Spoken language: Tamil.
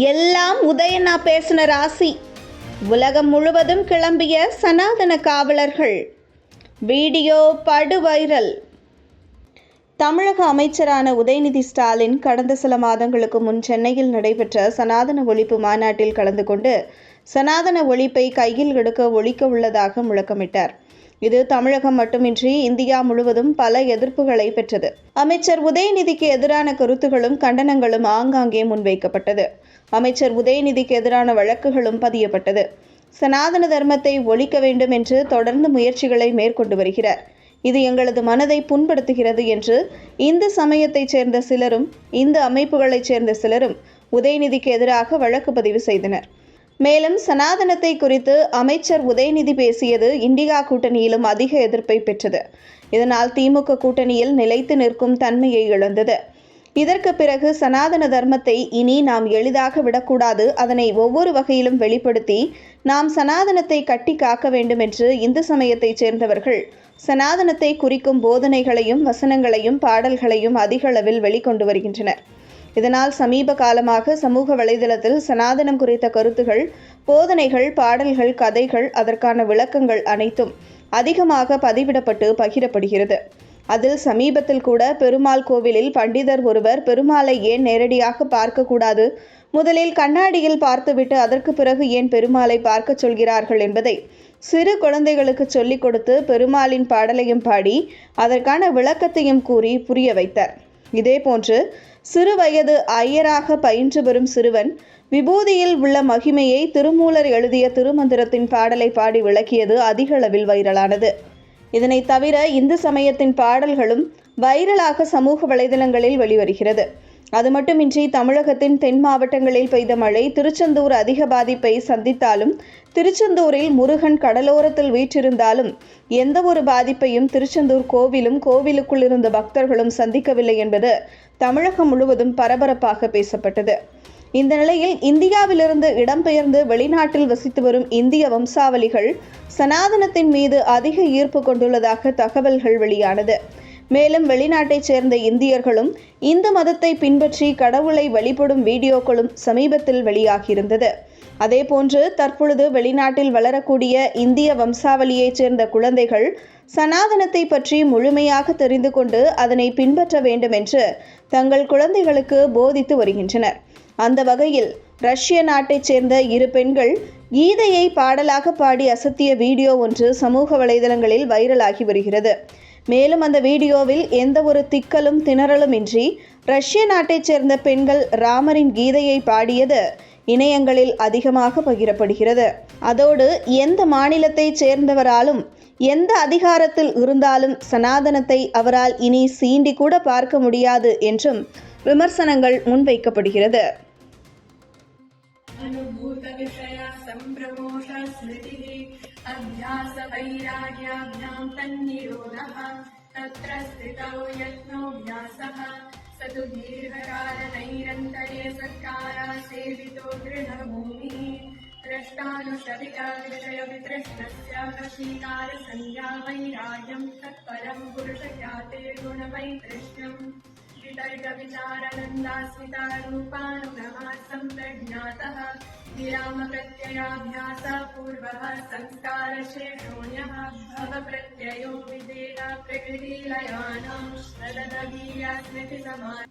எல்லாம் உதயனா பேசின ராசி. உலகம் முழுவதும் கிளம்பிய சனாதன காவலர்கள். வீடியோ படு வைரல். தமிழக அமைச்சரான உதயநிதி ஸ்டாலின் கடந்த சில மாதங்களுக்கு முன் சென்னையில் நடைபெற்ற சனாதன ஒழிப்பு மாநாட்டில் கலந்து கொண்டு சனாதன ஒழிப்பை கையில் எடுக்க ஒழிக்க உள்ளதாக முழக்கமிட்டார். இது தமிழகம் மட்டுமின்றி இந்தியா முழுவதும் பல எதிர்ப்புகளை பெற்றது. அமைச்சர் உதயநிதிக்கு எதிரான கருத்துகளும் கண்டனங்களும் ஆங்காங்கே முன்வைக்கப்பட்டது. அமைச்சர் உதயநிதிக்கு எதிரான வழக்குகளும் பதியப்பட்டது. சனாதன தர்மத்தை ஒழிக்க வேண்டும் என்று தொடர்ந்து முயற்சிகளை மேற்கொண்டு வருகிறார். இது எங்களது மனதை புண்படுத்துகிறது என்று இந்து சமயத்தைச் சேர்ந்த சிலரும் இந்து அமைப்புகளைச் சேர்ந்த சிலரும் உதயநிதிக்கு எதிராக வழக்கு பதிவு செய்தனர். மேலும் சனாதனத்தை குறித்து அமைச்சர் உதயநிதி பேசியது இண்டிகா கூட்டணியிலும் அதிக எதிர்ப்பை பெற்றது. இதனால் திமுக கூட்டணியில் நிலைத்து நிற்கும் தன்மையை இழந்தது. இதற்கு பிறகு சனாதன தர்மத்தை இனி நாம் எளிதாக விடக்கூடாது. அதனை ஒவ்வொரு வகையிலும் வெளிப்படுத்தி நாம் சனாதனத்தை கட்டி காக்க வேண்டும் என்று இந்து சமயத்தைச் சேர்ந்தவர்கள் சனாதனத்தை குறிக்கும் போதனைகளையும் வசனங்களையும் பாடல்களையும் அதிகளவில் வெளிக்கொண்டு வருகின்றனர். இதனால் சமீப காலமாக சமூக வலைதளத்தில் சனாதனம் குறித்த கருத்துகள் போதனைகள் பாடல்கள் கதைகள் அதற்கான விளக்கங்கள் அனைத்தும் அதிகமாக பதிவிடப்பட்டு பகிரப்படுகிறது. அதில் சமீபத்தில் கூட பெருமாள் கோவிலில் பண்டிதர் ஒருவர் பெருமாளை ஏன் நேரடியாக பார்க்கக்கூடாது? முதலில் கண்ணாடியில் பார்த்துவிட்டு அதற்கு பிறகு ஏன் பெருமாளை பார்க்கச் சொல்கிறார்கள் என்பதை சிறு குழந்தைகளுக்கு சொல்லிக் கொடுத்து பெருமாளின் பாடலையும் பாடி அதற்கான விளக்கத்தையும் கூறி புரிய வைத்தார். இதேபோன்று சிறு வயது ஐயராக பயின்று வரும் சிறுவன் விபூதியில் உள்ள மகிமையை திருமூலர் எழுதிய திருமந்திரத்தின் பாடலை பாடி விளக்கியது அதிகளவில் வைரலானது. இதனை தவிர இந்து சமயத்தின் பாடல்களும் வைரலாக சமூக வலைதளங்களில் வெளிவருகிறது. அது மட்டுமின்றி தமிழகத்தின் தென் மாவட்டங்களில் பெய்த மழை திருச்செந்தூர் அதிக பாதிப்பை சந்தித்தாலும் திருச்செந்தூரில் முருகன் கடலோரத்தில் வீற்றிருந்தாலும் எந்த ஒரு பாதிப்பையும் திருச்செந்தூர் கோவிலும் கோவிலுக்குள் இருந்த பக்தர்களும் சந்திக்கவில்லை என்பது தமிழகம் முழுவதும் பரபரப்பாக பேசப்பட்டது. இந்த நிலையில் இந்தியாவிலிருந்து இடம்பெயர்ந்து வெளிநாட்டில் வசித்து வரும் இந்திய வம்சாவளிகள் சனாதனத்தின் மீது அதிக ஈர்ப்பு கொண்டுள்ளதாக தகவல்கள் வெளியானது. மேலும் வெளிநாட்டைச் சேர்ந்த இந்தியர்களும் இந்து மதத்தை பின்பற்றி கடவுளை வழிபடும் வீடியோக்களும் சமீபத்தில் வெளியாகியிருந்தது. அதேபோன்று தற்பொழுது வெளிநாட்டில் வளரக்கூடிய இந்திய வம்சாவளியைச் சேர்ந்த குழந்தைகள் சனாதனத்தை பற்றி முழுமையாக தெரிந்து கொண்டு அதனை பின்பற்ற வேண்டும் என்று தங்கள் குழந்தைகளுக்கு போதித்து வருகின்றனர். அந்த வகையில் ரஷ்ய நாட்டைச் சேர்ந்த இரு பெண்கள் கீதையை பாடலாக பாடி அசத்திய வீடியோ ஒன்று சமூக வலைதளங்களில் வைரலாகி வருகிறது. மேலும் அந்த வீடியோவில் எந்த ஒரு திக்கலும் திணறலும் இன்றி ரஷ்ய நாட்டைச் சேர்ந்த பெண்கள் ராமரின் கீதையை பாடியது இணையங்களில் அதிகமாக பகிரப்படுகிறது. அதோடு எந்த மாநிலத்தைச் சேர்ந்தவராலும் எந்த அதிகாரத்தில் இருந்தாலும் சனாதனத்தை அவரால் இனி சீண்டி கூட பார்க்க முடியாது என்றும் விமர்சனங்கள் முன்வைக்கப்படுகிறது. अनुभूतविषया स्मृतिः अभ्यासवैराग्याभ्यां तन्निरोधः। तत्र स्थितौ स सत्कारा सेवितो दृढभूमिः। द्रष्टानुशविता विषयवितृष्णस्य वशीकारसंज्ञा वैराग्यं तत्परं पुरुषख्याते गुणवैतृष्ण्यम् विचारनन्दास्मितारूपानुगमासं प्रज्ञातः विरामप्रत्ययाभ्यासः पूर्वः संस्कारशेषोण्यः भवप्रत्ययो विदेन प्रकृतिलयानां श्रदवीया स्मृतिसमान